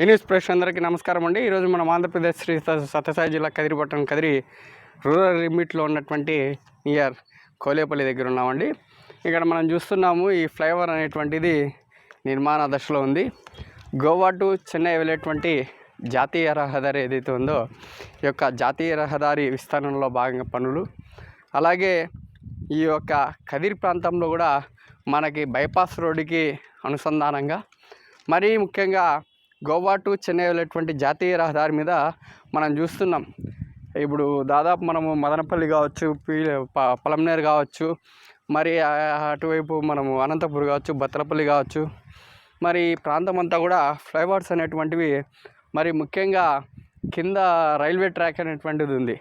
ఈ news press అందరికీ నమస్కారం అండి. ఈరోజు మనం ఆంధ్రప్రదేశ్ శ్రీ సత్యసాయి జిల్లా కదిరిపట్నం కదిరి రూరల్ లిమిట్లో ఉన్నటువంటి నియర్ కోలేపల్లి దగ్గర ఉన్నామండి. ఇక్కడ మనం చూస్తున్నాము ఈ ఫ్లైఓవర్ అనేటువంటిది నిర్మాణ దశలో ఉంది. గోవా టు చెన్నై వెళ్ళేటువంటి జాతీయ రహదారి ఏదైతే ఉందో ఈ యొక్క జాతీయ రహదారి విస్తరణలో భాగంగా పనులు. అలాగే ఈ యొక్క కదిరి ప్రాంతంలో కూడా మనకి బైపాస్ రోడ్డుకి అనుసంధానంగా మరీ ముఖ్యంగా గోవా టు చెన్నై వెళ్ళేటువంటి జాతీయ రహదారి మీద మనం చూస్తున్నాం. ఇప్పుడు దాదాపు మనము మదనపల్లి కావచ్చు పీ పలంనేరు కావచ్చు మరి అటువైపు మనము అనంతపూర్ కావచ్చు బత్తలపల్లి కావచ్చు మరి ఈ ప్రాంతం అంతా కూడా ఫ్లైఓవర్స్ అనేటువంటివి మరి ముఖ్యంగా కింద రైల్వే ట్రాక్ అనేటువంటిది ఉంది.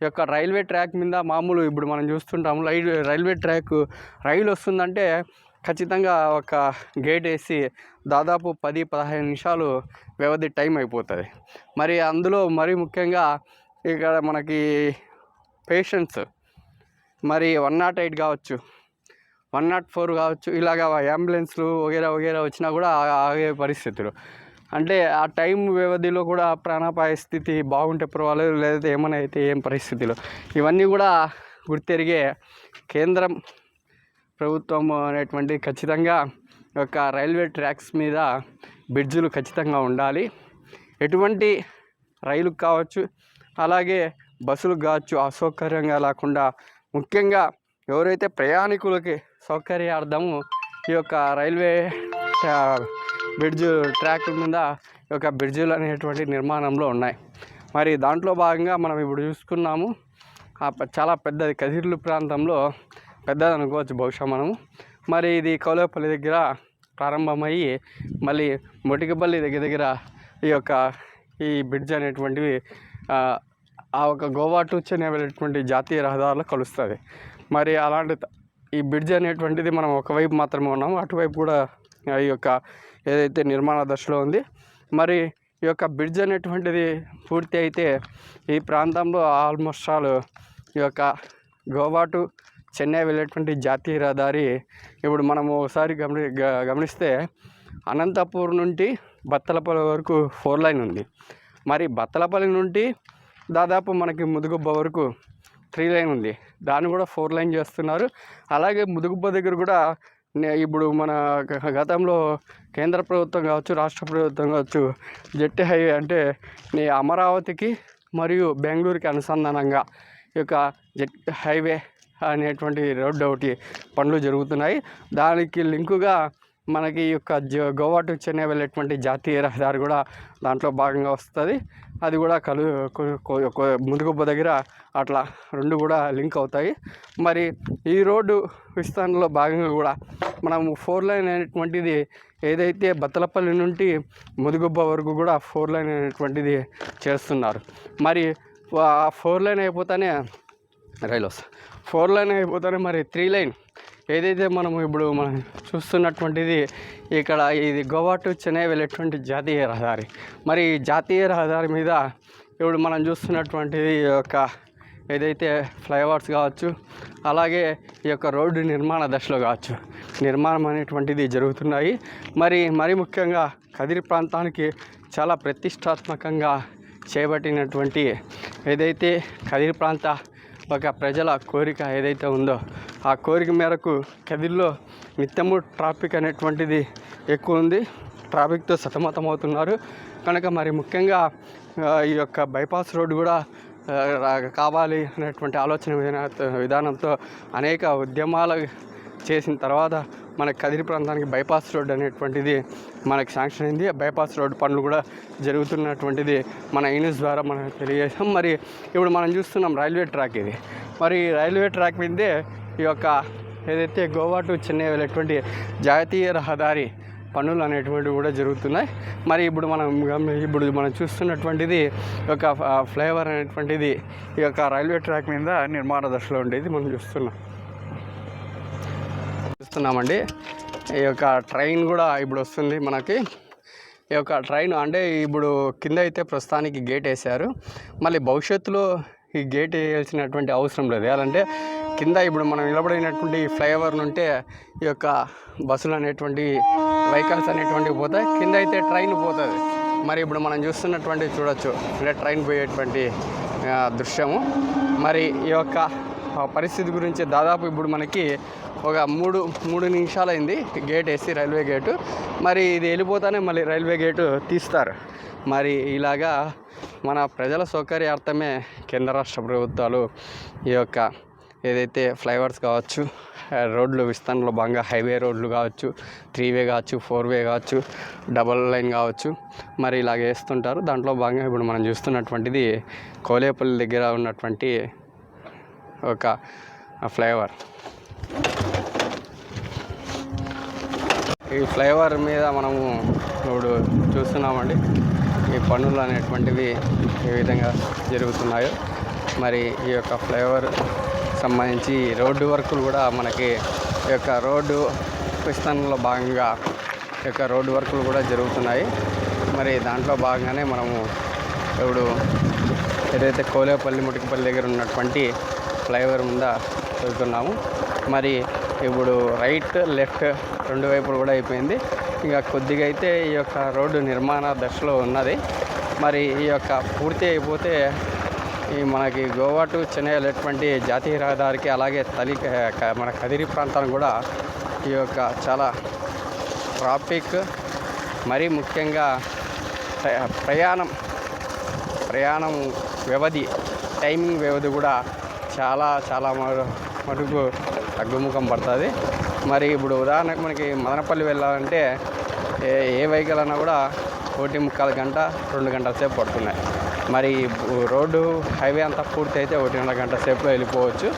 ఈ యొక్క రైల్వే ట్రాక్ మీద మామూలు ఇప్పుడు మనం చూస్తుంటాము రైల్వే రైల్వే ట్రాక్ రైలు వస్తుందంటే ఖచ్చితంగా ఒక గేట్ వేసి దాదాపు పది పదహైదు నిమిషాలు వ్యవధి టైం అయిపోతుంది. మరి అందులో మరీ ముఖ్యంగా ఇక్కడ మనకి పేషెంట్స్ మరి వన్ నాట్ ఎయిట్ కావచ్చు వన్ నాట్ ఫోర్ కావచ్చు ఇలాగ అంబులెన్స్లు వగేరా వగేరా వచ్చినా కూడా ఆగే పరిస్థితులు. అంటే ఆ టైం వ్యవధిలో కూడా ప్రాణాపాయ స్థితి బాగుంటే పర్వాలేదు లేకపోతే ఏమైనా అయితే ఏం పరిస్థితులు. ఇవన్నీ కూడా గుర్తెరిగే కేంద్రం ప్రభుత్వం అనేటువంటి ఖచ్చితంగా ఒక రైల్వే ట్రాక్స్ మీద బ్రిడ్జులు ఖచ్చితంగా ఉండాలి. ఎటువంటి రైలుకు కావచ్చు అలాగే బస్సులకు కావచ్చు అసౌకర్యంగా లేకుండా ముఖ్యంగా ఎవరైతే ప్రయాణికులకి సౌకర్యార్థము ఈ యొక్క రైల్వే బ్రిడ్జ్ ట్రాక్ మీద ఈ యొక్క బ్రిడ్జులు అనేటువంటి నిర్మాణంలో ఉన్నాయి. మరి దాంట్లో భాగంగా మనం ఇప్పుడు చూసుకున్నాము చాలా పెద్దది కదిర్లు ప్రాంతంలో పెద్దది అనుకోవచ్చు బహుశా మనము. మరి ఇది కౌలపల్లి దగ్గర ప్రారంభమయ్యి మళ్ళీ మొటికపల్లి దగ్గర దగ్గర ఈ యొక్క ఈ బ్రిడ్జ్ అనేటువంటివి ఆ, ఒక గోవా టు చెన్నై వెళ్ళేటువంటి జాతీయ రహదారులు కలుస్తుంది. మరి అలాంటి ఈ బ్రిడ్జ్ అనేటువంటిది మనం ఒకవైపు మాత్రమే ఉన్నాము అటువైపు కూడా ఈ యొక్క ఏదైతే నిర్మాణ దశలో ఉంది. మరి ఈ యొక్క బ్రిడ్జ్ అనేటువంటిది పూర్తి అయితే ఈ ప్రాంతంలో ఆల్మోస్ట్ ఆల్ ఈ యొక్క గోవా టు చెన్నై వెళ్ళేటువంటి జాతీయ రహదారి ఇప్పుడు మనం ఒకసారి గమని గ- గమనిస్తే అనంతపూర్ నుండి బత్తలపల్లి వరకు ఫోర్ లైన్ ఉంది. మరి బత్తలపల్లి నుండి దాదాపు మనకి ముదుగుబ్బ వరకు త్రీ లైన్ ఉంది. దాన్ని కూడా ఫోర్ లైన్ చేస్తున్నారు. అలాగే ముదుగుబ్బ దగ్గర కూడా నే- ఇప్పుడు మన గతంలో కేంద్ర ప్రభుత్వం కావచ్చు రాష్ట్ర ప్రభుత్వం కావచ్చు జెట్టి హైవే అంటే నీ అమరావతికి మరియు బెంగళూరుకి అనుసంధానంగా ఈ యొక్క జెట్ హైవే అనేటువంటి రోడ్డు ఒకటి పనులు జరుగుతున్నాయి. దానికి లింకుగా మనకి ఈ యొక్క గోవా టు చెన్నై వెళ్ళేటువంటి జాతీయ రహదారి కూడా దాంట్లో భాగంగా వస్తుంది. అది కూడా కలు ముందుగుబ్బ ముదుగుబ్బ దగ్గర అట్లా రెండు కూడా లింక్ అవుతాయి. మరి ఈ రోడ్డు విస్తరణలో భాగంగా కూడా మనము ఫోర్ లైన్ అనేటువంటిది ఏదైతే బత్తలపల్లి నుండి ముదుగుబ్బ వరకు కూడా ఫోర్ లైన్ అనేటువంటిది చేస్తున్నారు. మరి ఆ ఫోర్ లైన్ అయిపోతానే రైలు వస్తుంది ఫోర్ లైన్ అయిపోతేనే మరి త్రీ లైన్ ఏదైతే మనం ఇప్పుడు మనం చూస్తున్నటువంటిది ఇక్కడ ఇది గోవా టు చెన్నై వెళ్ళేటువంటి జాతీయ రహదారి. మరి ఈ జాతీయ రహదారి మీద ఇప్పుడు మనం చూస్తున్నటువంటిది ఈ యొక్క ఏదైతే ఫ్లైఓవర్స్ కావచ్చు అలాగే ఈ యొక్క రోడ్డు నిర్మాణ దశలో కావచ్చు నిర్మాణం అనేటువంటిది జరుగుతున్నాయి. మరి మరి ముఖ్యంగా కదిరి ప్రాంతానికి చాలా ప్రతిష్టాత్మకంగా చేపట్టినటువంటి ఏదైతే కదిరి ప్రాంత ఒక ప్రజల కోరిక ఏదైతే ఉందో ఆ కోరిక మేరకు కదిల్లో నిత్యము ట్రాఫిక్ అనేటువంటిది ఎక్కువ ఉంది. ట్రాఫిక్తో సతమతమవుతున్నారు. కనుక మరి ముఖ్యంగా ఈ యొక్క బైపాస్ రోడ్డు కూడా కావాలి అనేటువంటి ఆలోచన విధాన- విధానంతో అనేక ఉద్యమాల చేసిన తర్వాత మన కదిరి ప్రాంతానికి బైపాస్ రోడ్ అనేటువంటిది మనకి శాంక్షన్ అయింది. బైపాస్ రోడ్ పనులు కూడా జరుగుతున్నటువంటిది మన యూనిస్ ద్వారా మనం తెలియజేసాం మరి ఇప్పుడు మనం చూస్తున్నాం రైల్వే ట్రాక్ ఇది. మరి రైల్వే ట్రాక్ మీదే ఈ యొక్క ఏదైతే గోవా టు చెన్నై వెళ్ళేటువంటి జాతీయ రహదారి పనులు అనేటువంటివి కూడా జరుగుతున్నాయి. మరి ఇప్పుడు మనం ఇప్పుడు మనం చూస్తున్నటువంటిది ఒక ఫ్లైఓవర్ అనేటువంటిది ఈ యొక్క రైల్వే ట్రాక్ మీద నిర్మాణ దశలో ఉండేది మనం చూస్తున్నాం. చూస్తున్నామండి. ఈ యొక్క ట్రైన్ కూడా ఇప్పుడు వస్తుంది మనకి. ఈ యొక్క ట్రైన్ అంటే ఇప్పుడు కింద అయితే ప్రస్తుతానికి గేట్ వేశారు. మళ్ళీ భవిష్యత్తులో ఈ గేట్ వేయాల్సినటువంటి అవసరం లేదు. ఎలాంటే కింద ఇప్పుడు మనం నిలబడినటువంటి ఫ్లైఓవర్ నుంటే ఈ యొక్క బస్సులు అనేటువంటి వెహికల్స్ అనేటువంటివి పోతాయి. కింద అయితే ట్రైన్ పోతుంది. మరి ఇప్పుడు మనం చూస్తున్నటువంటి చూడొచ్చు. అంటే ట్రైన్ పోయేటువంటి దృశ్యము. మరి ఈ యొక్క పరిస్థితి గురించి దాదాపు ఇప్పుడు మనకి ఒక మూడు మూడు నిమిషాలైంది గేట్ వేసి రైల్వే గేటు. మరి ఇది వెళ్ళిపోతానే మళ్ళీ రైల్వే గేటు తీస్తారు. మరి ఇలాగా మన ప్రజల సౌకర్యార్థమే కేంద్ర రాష్ట్ర ప్రభుత్వాలు ఈ యొక్క ఏదైతే ఫ్లైఓవర్స్ కావచ్చు రోడ్లు విస్తరణలో భాగంగా హైవే రోడ్లు కావచ్చు త్రీ వే కావచ్చు ఫోర్ వే కావచ్చు డబల్ లైన్ కావచ్చు మరి ఇలాగ వేస్తుంటారు. దాంట్లో భాగంగా ఇప్పుడు మనం చూస్తున్నటువంటిది కోలేపల్లి దగ్గర ఉన్నటువంటి ఒక ఫ్లైఓవర్ ఈ ఫ్లేవర్ మీద మనము ఇప్పుడు చూస్తున్నామండి ఈ పనులు అనేటువంటివి ఏ విధంగా జరుగుతున్నాయో. మరి ఈ యొక్క ఫ్లేవర్ సంబంధించి రోడ్డు వర్కులు కూడా మనకి ఈ యొక్క రోడ్డు విస్తరణలో భాగంగా ఈ యొక్క రోడ్డు వర్కులు కూడా జరుగుతున్నాయి. మరి దాంట్లో భాగంగానే మనము ఇప్పుడు ఏదైతే కోలేపల్లి ముటికపల్లి దగ్గర ఉన్నటువంటి ఫ్లైఓవర్ ముంద వెళ్తున్నాము. మరి ఇప్పుడు రైట్ లెఫ్ట్ రెండు వైపులు కూడా అయిపోయింది. ఇంకా కొద్దిగా అయితే ఈ యొక్క రోడ్డు నిర్మాణ దశలో ఉన్నది. మరి ఈ యొక్క పూర్తి అయిపోతే ఈ మనకి గోవా టు చెన్నై వెళ్ళేటువంటి జాతీయ రహదారికి అలాగే తలి మన కదిరి ప్రాంతానికి కూడా ఈ యొక్క చాలా ట్రాఫిక్ మరీ ముఖ్యంగా ప్రయాణం ప్రయాణం వ్యవధి టైమింగ్ వ్యవధి కూడా చాలా చాలా మటుకు తగ్గుముఖం పడుతుంది. మరి ఇప్పుడు ఉదాహరణకు మనకి మదనపల్లి వెళ్ళాలంటే ఏ ఏ వెహికల్ అన్నా కూడా ఒకటి ముక్కాలు గంట రెండు గంటల సేపు పడుతున్నాయి. మరి రోడ్డు హైవే అంతా పూర్తి అయితే ఒకటిన్నర గంట సేపులో వెళ్ళిపోవచ్చు.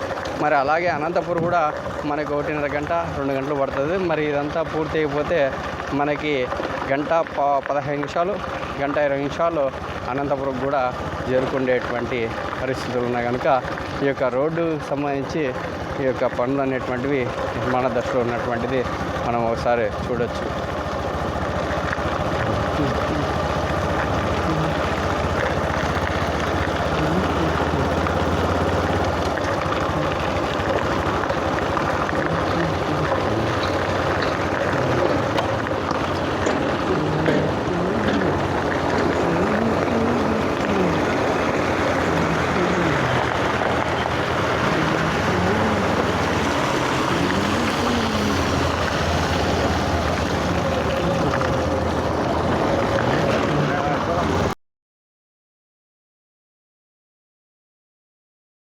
మరి అలాగే అనంతపూర్ కూడా మనకి ఒకటిన్నర గంట రెండు గంటలు పడుతుంది. మరి ఇదంతా పూర్తి అయిపోతే మనకి గంట ప పదహైదు నిమిషాలు గంట ఇరవై నిమిషాలు అనంతపురం కూడా చేరుకుండేటువంటి పరిస్థితులు ఉన్నాయి. కనుక ఈ యొక్క రోడ్డు సంబంధించి ఈ యొక్క పనులు అనేటువంటివి నిర్మాణ దశలో ఉన్నటువంటిది మనం ఒకసారి చూడొచ్చు.